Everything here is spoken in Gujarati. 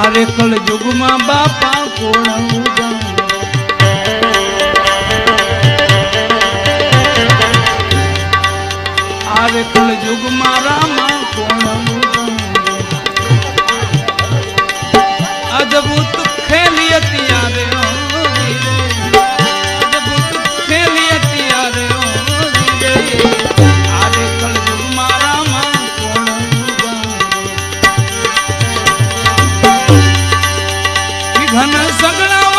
આરે કલ યુગમાં બાપા કોણ આવે કલ યુગમાં ઘન સગડા